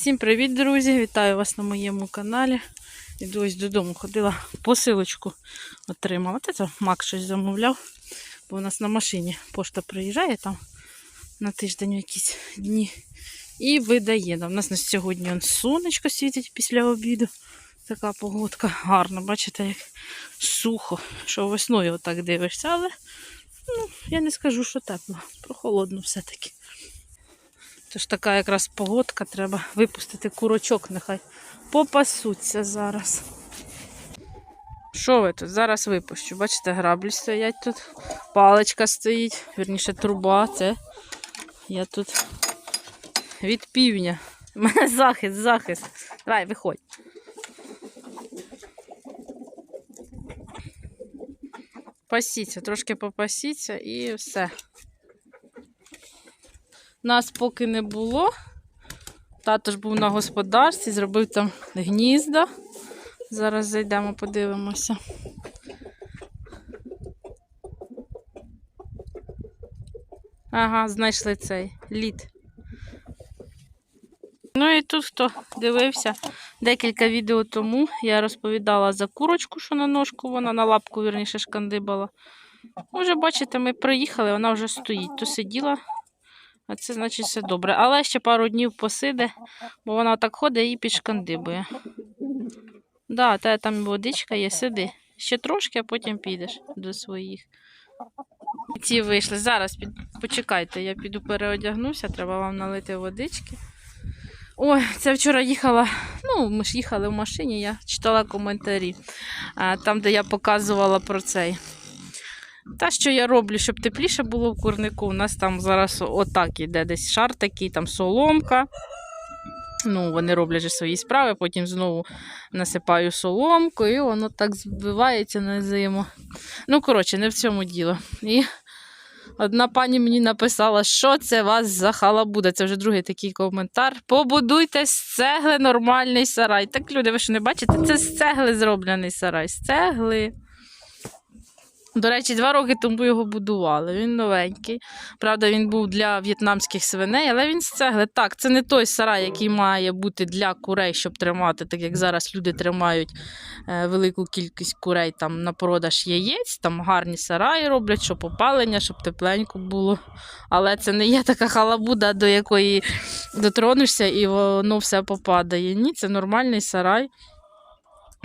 Всім привіт, друзі! Вітаю вас на моєму каналі. Іду ось додому, ходила посилочку отримала. Та це Мак щось замовляв, бо у нас на машині пошта приїжджає там на тиждень якісь дні і видає. У нас на сьогодні он сонечко світить після обіду. Така погодка гарна, бачите, як сухо, що весною отак дивишся, але ну, я не скажу, що тепло, прохолодно все-таки. Тож така якраз погодка, треба випустити курочок, нехай попасуться зараз. Що ви тут? Зараз випущу. Бачите, граблі стоять тут, паличка стоїть, вірніше труба. Це я тут від півня. У мене захист, захист. Давай, виходь. Пасіться, трошки попасіться і все. Нас поки не було. Тато ж був на господарстві, зробив там гнізда. Зараз зайдемо, подивимося. Ага, знайшли цей лід. Ну і тут хто дивився декілька відео тому, я розповідала за курочку, що на ножку вона на лапку, вірніше, шкандибала. Вже бачите, ми приїхали, вона вже стоїть. То сиділа, а це значить все добре. Але ще пару днів посиде, бо вона так ходить і підшкандибує. Да, та там водичка є, сиди. Ще трошки, а потім підеш до своїх. Ці вийшли. Зараз під... почекайте, я піду переодягнуся, треба вам налити водички. Ой, це вчора їхала. Ну, ми ж їхали в машині, я читала коментарі. Там, де я показувала про цей. Та, що я роблю, щоб тепліше було в курнику. У нас там зараз отак іде десь шар такий, там соломка. Ну, вони роблять свої справи, потім знову насипаю соломку, і воно так збивається на зиму. Ну, коротше, не в цьому діло. І одна пані мені написала, що це вас за халабуда. Це вже другий такий коментар. Побудуйте з цегли нормальний сарай. Так, люди, ви що не бачите? Це з цегли зроблений сарай. З цегли. До речі, два роки тому його будували. Він новенький. Правда, він був для в'єтнамських свиней, але він з цегли. Так, це не той сарай, який має бути для курей, щоб тримати, так як зараз люди тримають е, велику кількість курей там на продаж яєць, там гарні сараї роблять, щоб опалення, щоб тепленько було. Але це не є така халабуда, до якої дотронешся і воно все попадає. Ні, це нормальний сарай.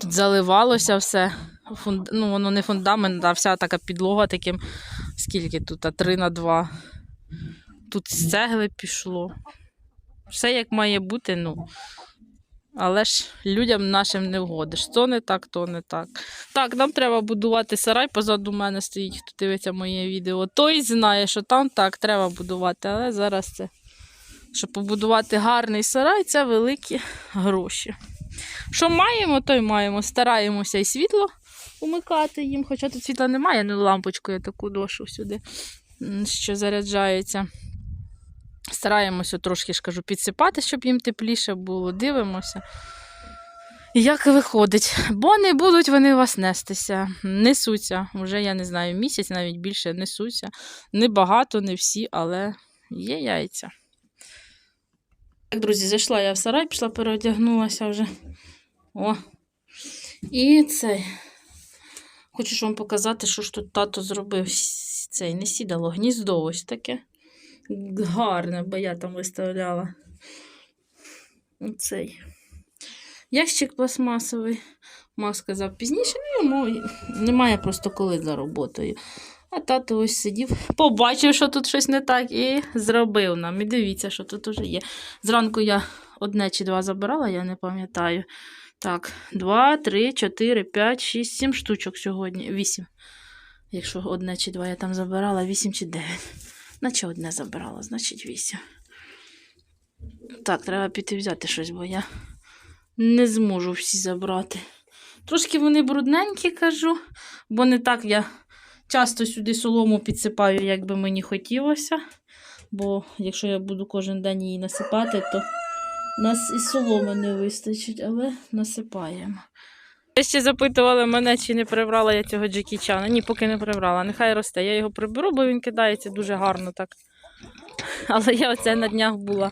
Тут заливалося все. Фунд... Ну, воно не фундамент, а вся така підлога таким. Скільки тут? А 3 на 2. Тут з цегли пішло. Все як має бути, ну. Але ж людям нашим не вгодиш. То не так, то не так. Так, нам треба будувати сарай. Позаду мене стоїть, хто дивиться моє відео. Той знає, що там так треба будувати, але зараз це. Щоб побудувати гарний сарай, це великі гроші. Що маємо, то й маємо. Стараємося і світло умикати їм, хоча тут світла немає, ну лампочку я таку дошу сюди, що заряджається. Стараємося трошки ж кажу, підсипати, щоб їм тепліше було. Дивимося. Як виходить, бо не будуть вони вас нестися, несуться. Вже, я не знаю, місяць, навіть більше несуться. Не багато, не всі, але є яйця. Так, друзі, зайшла я в сарай, пішла, переодягнулася вже. О. І цей. Хочу ж вам показати, що ж тут тато зробив. Цей не сідало, гніздо ось таке. Гарне, бо я там виставляла. Оцей. Ящик пластмасовий. Мак сказав пізніше, ну йому немає просто коли за роботою. А тато ось сидів, побачив, що тут щось не так, і зробив нам. І дивіться, що тут уже є. Зранку я одне чи два забирала, я не пам'ятаю. Так, два, три, чотири, п'ять, шість, сім штучок сьогодні. Вісім. Якщо одне чи два я там забирала, вісім чи дев'ять. Наче одне забирала, значить вісім. Так, треба піти взяти щось, бо я не зможу всі забрати. Трошки вони брудненькі, кажу, бо не так я часто сюди солому підсипаю, як би мені хотілося. Бо якщо я буду кожен день її насипати, то нас і соломи не вистачить, але насипаємо. Ви ще запитували мене, чи не прибрала я цього Джекі Чана. Ні, поки не прибрала. Нехай росте. Я його приберу, бо він кидається дуже гарно так. Але я оце на днях була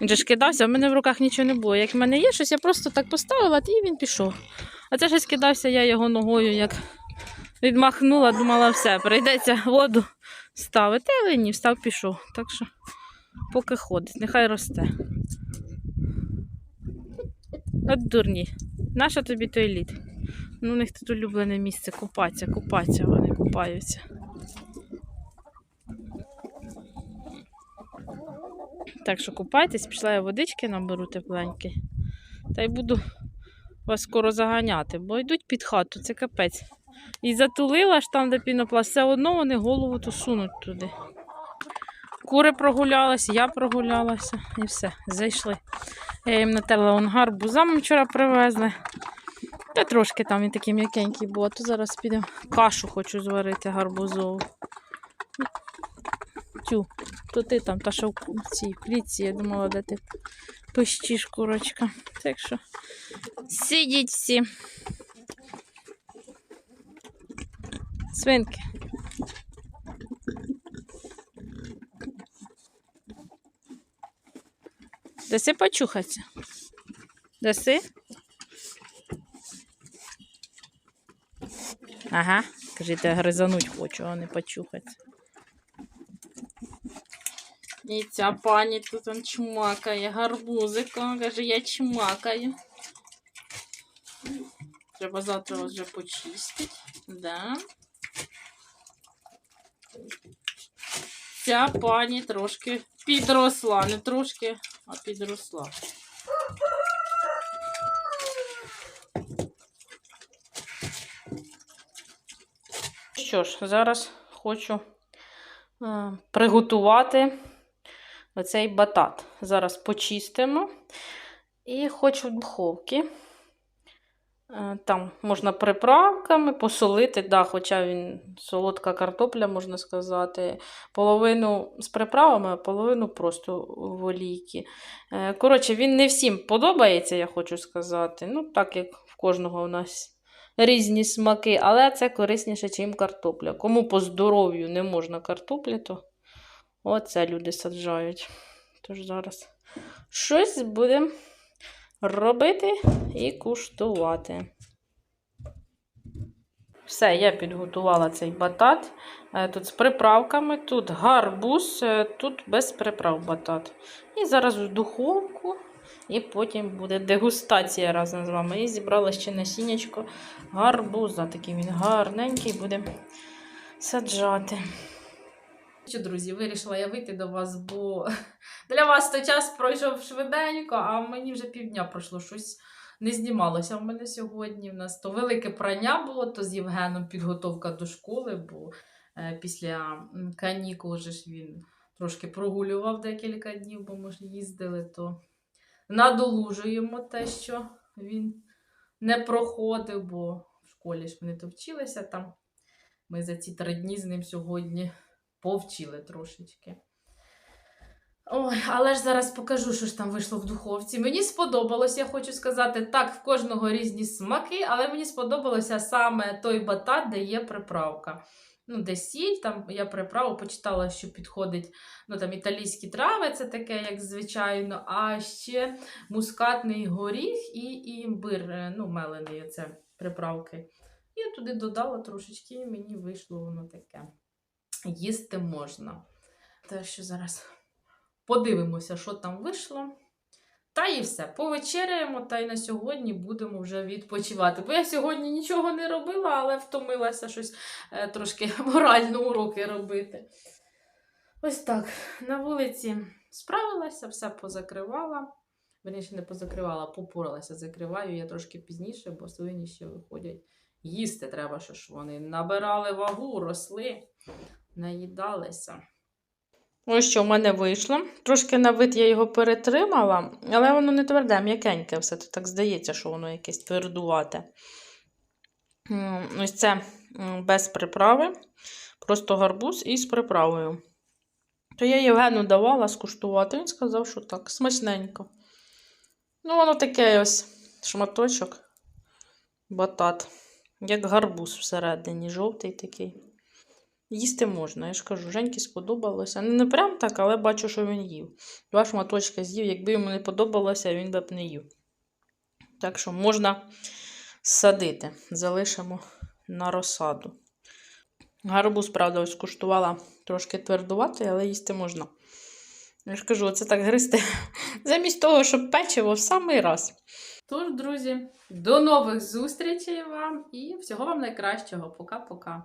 Він же ж кидався, в мене в руках нічого не було. Як в мене є щось, я просто так поставила, і він пішов. А це щось кидався, я його ногою як відмахнула, думала, все, прийдеться воду ставити, але ні, встав, пішов. Так що поки ходить, нехай росте. От дурні. Нащо тобі той лід? Ну, у них тут улюблене місце купатися, купатися, вони купаються. Так що купайтесь, пішла я водички наберу тепленькі. Та й буду вас скоро заганяти, бо йдуть під хату, це капець. І затулила ж там, де пінопласт, все одно вони голову то сунуть туди. Кури прогулялися, я прогулялася і все, зайшли. Я їм натерла он гарбузам вчора привезли. Та трошки там він такий м'якенький був, а то зараз підемо кашу хочу зварити гарбузову. Тю, то ти там, та що в цій пліці, я думала, де ти пищиш, курочка. Так що сидіть всі. Свинки. Даси почухатися? Даси? Ага, кажіть, я гризануть хочу, а не почухатися. І ця пані тут он чмакає гарбузиком, каже, я чмакаю. Треба завтра вже почистити. Да. Ця пані трошки підросла, не трошки, а підросла. Що ж, зараз хочу е, приготувати оцей батат. Зараз почистимо. І хочу в духовці. Е, Там можна приправками посолити, да, хоча він солодка картопля, можна сказати. Половину з приправами, а половину просто в олійки. Е, Коротше, він не всім подобається, я хочу сказати. Ну, так як в кожного у нас різні смаки, але це корисніше, ніж картопля. Кому по здоров'ю не можна картоплі, то оце люди саджають. Тож зараз щось будемо робити і куштувати. Все, я підготувала цей батат. Е, Тут з приправками, тут гарбуз, е, тут без приправ батат. І зараз в духовку, і потім буде дегустація разом з вами. І зібрала ще насіннячко гарбуза. Такий він гарненький, будемо саджати. Що, друзі, вирішила я вийти до вас, бо для вас той час пройшов швиденько, а мені вже півдня пройшло щось. Не знімалося в мене сьогодні. У нас то велике прання було, то з Євгеном підготовка до школи, бо е, після канікул вже ж він трошки прогулював декілька днів, бо ми ж їздили, то надолужуємо те, що він не проходив, бо в школі ж вони то вчилися там. Ми за ці три дні з ним сьогодні повчили трошечки. Ой, але ж зараз покажу, що ж там вийшло в духовці. Мені сподобалось, я хочу сказати, так, в кожного різні смаки, але мені сподобалося саме той батат, де є приправка. Ну, де сіль, там я приправу почитала, що підходить ну, там, італійські трави, це таке, як звичайно, а ще мускатний горіх і, і імбир, е, ну, мелений, це приправки. Я туди додала трошечки, і мені вийшло воно таке. Їсти можна. Так що зараз подивимося, що там вийшло. Та і все. Повечеряємо, та й на сьогодні будемо вже відпочивати. Бо я сьогодні нічого не робила, але втомилася щось е, трошки морально уроки робити. Ось так. На вулиці справилася, все позакривала. Верніше, не позакривала, попоралася, закриваю я трошки пізніше, бо свині ще виходять. Їсти треба, що ж вони набирали вагу, росли, наїдалися. Ось що в мене вийшло. Трошки на вид я його перетримала, але воно не тверде, м'якеньке все. То так здається, що воно якесь твердувате. Ось це без приправи, просто гарбуз із приправою. То я Євгену давала скуштувати, він сказав, що так, смачненько. Ну, воно таке ось шматочок, батат, як гарбуз всередині, жовтий такий. Їсти можна. Я ж кажу, Женьки сподобалося. Не, не прям так, але бачу, що він їв. Два шматочка з'їв, якби йому не подобалося, він би б не їв. Так що можна садити. Залишимо на розсаду. Гарбуз, правда, ось куштувала трошки твердуватий, але їсти можна. Я ж кажу, це так гристи замість того, щоб печиво в самий раз. Тож, друзі, до нових зустрічей вам і всього вам найкращого. Пока-пока.